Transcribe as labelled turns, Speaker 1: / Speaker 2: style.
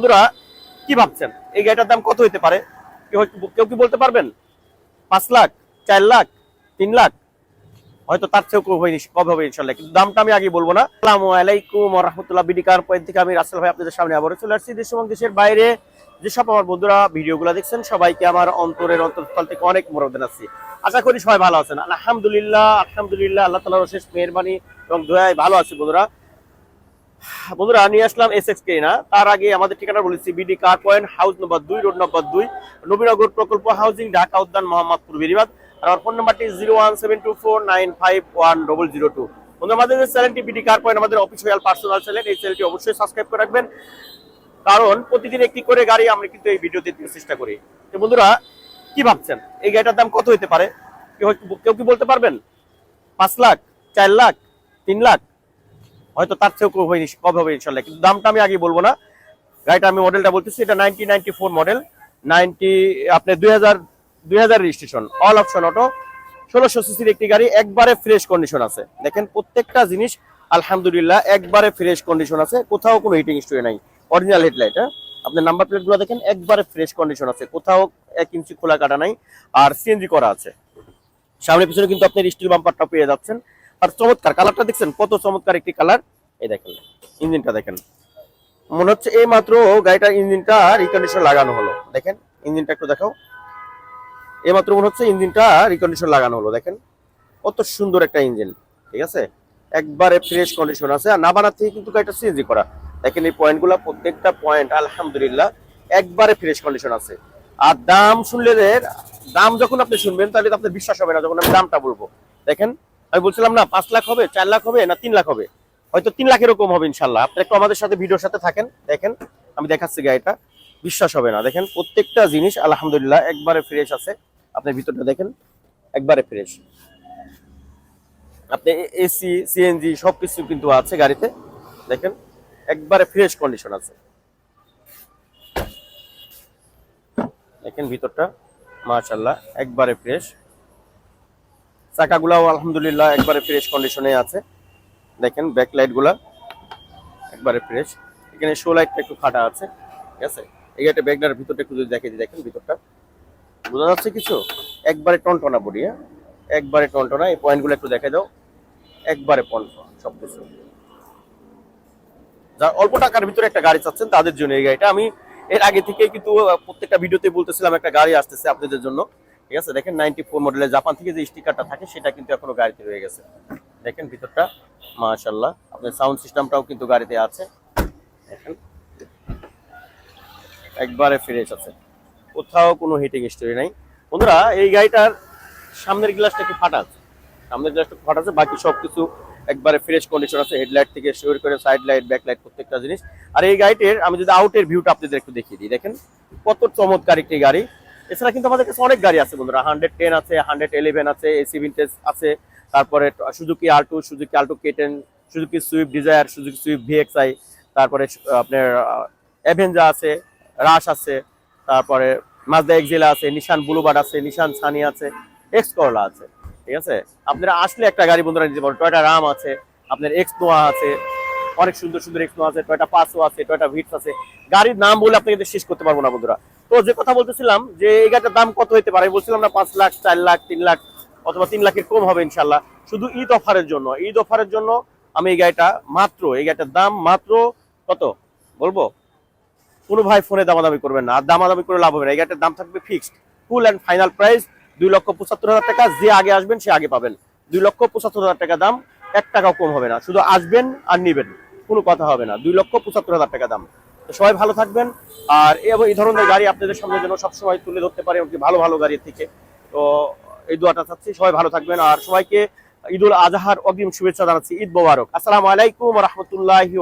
Speaker 1: বন্ধুরা, কি ভাবছেন? এই গাড়িটার দাম কত হতে পারে? কেউ কি বলতে পারবেন? পাঁচ লাখ, চার লাখ, তিন লাখ? হয়তো তার চেয়েও কম ইনশ- কম হবে ইনশাল্লাহ, কিন্তু দামটা আমি আগে বলব না। আসসালামু আলাইকুম রহমতুল্লাহ বিডিকার পয়েন্ট থেকে আমি রাসেল ভাই আপনাদের সামনে আবারও চলে আসছি দেশ এবং দেশের বাইরে। যেসব আমার বন্ধুরা ভিডিওগুলো দেখছেন, সবাইকে আমার অন্তরের অন্তরস্থল থেকে অনেক মরদেন আছি। আশা করি সবাই ভালো আছেন। আলহামদুলিল্লাহ আলহামদুলিল্লাহ, আল্লাহ তালার শেষ মেহরবানি এবং দোয়ায় ভালো আছে বন্ধুরা। বন্ধুরা, নিয়ে আসলাম এস এক্স না? তার আগে আমাদের ঠিকানা বলেছি BD car point house number দুই রোড নম্বর দুই, নবীনগর প্রকল্প হাউজিং ঢাকা উদ্যান, মোহাম্মদপুর, বেরিবাদ। আর আমার ফোন নাম্বারটি zero one seven two four nine five one double zero two বন্ধু আমাদের যে চ্যানেলটি বিডি কার পয়েন্ট আমাদের অফিসিয়াল পার্সোনাল চ্যানেল এই চ্যানেলটি অবশ্যই সাবস্ক্রাইব করে রাখবেন। কারণ প্রতিদিন একটি করে গাড়ি আমরা কিন্তু এই ভিডিওতে দিতে চেষ্টা করি। তো বন্ধুরা, কি ভাবছেন? এই গাড়িটার দাম কত হতে পারে? কেউ কি বলতে পারবেন? পাঁচ লাখ, চার লাখ, তিন লাখ? হয়তো তার চেয়েও কম ইনশ- কম হবে ইনশাল্লাহ। কিন্তু দামটা আমি আগে বলব না। গাড়িটা আমি মডেলটা বলতেছি, এটা ninety ninety four model ninety আপনি দুই হাজার দুই হাজার রেজিস্ট্রেশন অল অপশন অটো ষোলোশো সিসির একটি গাড়ি, একবারে ফ্রেশ কন্ডিশন আছে। দেখেন প্রত্যেকটা জিনিস, আলহামদুলিল্লাহ, একবারে ফ্রেশ কন্ডিশন আছে। কোথাও কোনো হিটিং স্টোরি নাই। অরিজিনাল হেডলাইট হ্যাঁ? আপনার নাম্বার প্লেটগুলো দেখেন, একবারে ফ্রেশ কন্ডিশন আছে। কোথাও এক ইঞ্চি খোলা কাটা নাই, আর সিএনজি করা আছে। সামনে পিছনে কিন্তু আপনি স্টিল বাম্পারটা পেয়ে যাচ্ছেন। আর চমৎকার কালারটা দেখছেন, কত চমৎকার একটি কালার। এই দেখেন, ইঞ্জিনটা দেখেন। মনে হচ্ছে এই মাত্র গাড়িটার ইঞ্জিনটা রিকন্ডিশন লাগানো হলো। দেখেন, ইঞ্জিনটা একটু দেখাও। এই মাত্র মনে হচ্ছে ইঞ্জিনটা রিকন্ডিশন লাগানো হলো, দেখেন। কত সুন্দর একটা ইঞ্জিন, ঠিক আছে? একবারে ফ্রেশ কন্ডিশন আছে, আর নাবানা থেকে কিন্তু গাড়িটা সিএনজি করা। দেখেন এই পয়েন্টগুলো প্রত্যেকটা পয়েন্ট আলহামদুলিল্লাহ, একবারে ফ্রেশ কন্ডিশন আছে। আর দাম শুনলে দাম যখন আপনি শুনবেন, তাহলে আপনার বিশ্বাস হবে না, যখন আমি দামটা বলব। দেখেন আমি বলছিলাম না, পাঁচ লাখ হবে, চার লাখ হবে না তিন লাখ হবে? হয়তো তিন লাখেরও কম হবে ইনশাল্লাহ। আপনি একটু আমাদের সাথে ভিডিওর সাথে থাকেন, দেখেন, আমি দেখাচ্ছি গাড়িটা। বিশ্বাস হবে না, দেখেন, প্রত্যেকটা জিনিস, আলহামদুলিল্লাহ, একবারে ফ্রেশ আছে। আপনি ভিতরটা দেখেন, একবারে ফ্রেশ আপনি এসি সিএনজি সব কিছু কিন্তু আছে গাড়িতে, দেখেন, একবারে ফ্রেশ কন্ডিশন আছে। দেখেন ভিতরটা মাশাল্লাহ একবারে ফ্রেশ চাকাগুলাও আলহামদুলিল্লাহ একবারে ফ্রেশ কন্ডিশনে আছে। দেখেন ব্যাক লাইটগুলা একবারে ফ্রেশ এখানে শো লাইটটা একটু ফাটা আছে, ঠিক আছে? এই গাড়িটা ব্যাগটার ভিতরটা একটু যদি দেখে দিই, দেখেন ভিতরটা। বোঝা যাচ্ছে কিছু? একবারে টনটনা বডি হ্যাঁ? একবারে টনটনা, এই পয়েন্টগুলো একটু দেখে দাও। একবারে পনটন সব কিছু যারা অল্প টাকার ভিতরে একটা গাড়ি চাচ্ছেন, তাদের জন্য এই গাড়িটা। আমি এর আগে থেকে কিন্তু প্রত্যেকটা ভিডিওতে বলতেছিলাম, একটা গাড়ি আসতেছে আপনাদের জন্য। ঠিক আছে? দেখেন নাইনটি ফোর মডেলের জাপান থেকে যে স্টিকারটা থাকে, সেটা কিন্তু এখনও গাড়িতে রয়ে গেছে। দেখেন ভিতরটা মাশাল্লাহ আপনার সাউন্ড সিস্টেমটাও কিন্তু গাড়িতে আছে। দেখেন। একবারে ফ্রেশ আছে। কোথাও কোনো হিটিং স্টোরি নাই। বন্ধুরা, এই গাড়িটার সামনের গ্লাসটা কি ফাটা আছে? সামনের গ্লাসটা ফাটা আছে? বাকি সব কিছু একবারে ফ্রেশ কন্ডিশন আছে। হেডলাইট থেকে শুরু করে সাইড লাইট ব্যাক লাইট প্রত্যেকটা জিনিস। আর এই গাড়িটির, আমি যদি আউটের ভিউটা আপনাদের একটু দেখিয়ে দিই। দেখেন, কত চমৎকার একটি গাড়ি। এছাড়া কিন্তু আমাদের কাছে অনেক গাড়ি আছে বন্ধুরা। হান্ড্রেড টেন আছে হান্ড্রেড ইলেভেন আছে এসি ভিনটেজ আছে, তারপরে সুজুকি আর two Suzuki Alto K ten Suzuki Swift Dzire Suzuki Swift VXI তারপরে আপনার অ্যাভেঞ্জা আছে রাশ আছে, তারপরে মাজদা এক্সেলা আছে নিশান ব্লুবার্ড আছে নিশান সানি আছে এক্স করলা আছে, ঠিক আছে? আপনারা আসলে একটা গাড়ি বন্ধুরা নিতে পারেন টয়টা রাম আছে, আপনার এক্স নোয়া আছে, অনেক সুন্দর সুন্দর এক্স নোয়া আছে টয়টা পাসও আছে টয়টা ভিটস আছে। গাড়ির নাম বলে আপনাকে শেষ করতে পারব না বন্ধুরা। তো যে কথা বলতেছিলাম যে এই গাড়িটার দাম কত হতে পারে বলছিলাম না পাঁচ লাখ, চার লাখ, তিন লাখ অথবা তিন লাখের কম হবে ইনশাল্লাহ শুধু ঈদ অফারের জন্য, ঈদ অফারের জন্য আমি এই গাড়িটা মাত্র, এই গাড়িটার দাম মাত্র কত? বলব? কোনো ভাই ফোনে দামাদামি করবেন না, আর দামাদামি করে লাভ হবে না। এই গাড়িটার দাম থাকবে fixed full and final price দুই লক্ষ পঁচাত্তর হাজার টাকা, যে আগে আসবেন সে আগে পাবেন। দুই লক্ষ পঁচাত্তর হাজার টাকা দাম, এক টাকাও কম হবে না। শুধু আসবেন আর নিবেন, কোনো কথা হবে না। দুই লক্ষ পঁচাত্তর হাজার টাকা দাম। তো সবাই ভালো থাকবেন। আর এই ধরনের গাড়ি আপনাদের সামনে যেন সবসময় তুলে ধরতে পারে এমনকি ভালো ভালো গাড়ির থেকে। তো এই দোয়াটা চাচ্ছি, সবাই ভালো থাকবেন। আর সবাইকে ঈদুল আজহার অগ্রিম শুভেচ্ছা জানাচ্ছি। ঈদ মোবারক। আসসালামু আলাইকুম রহমতুল্লাহি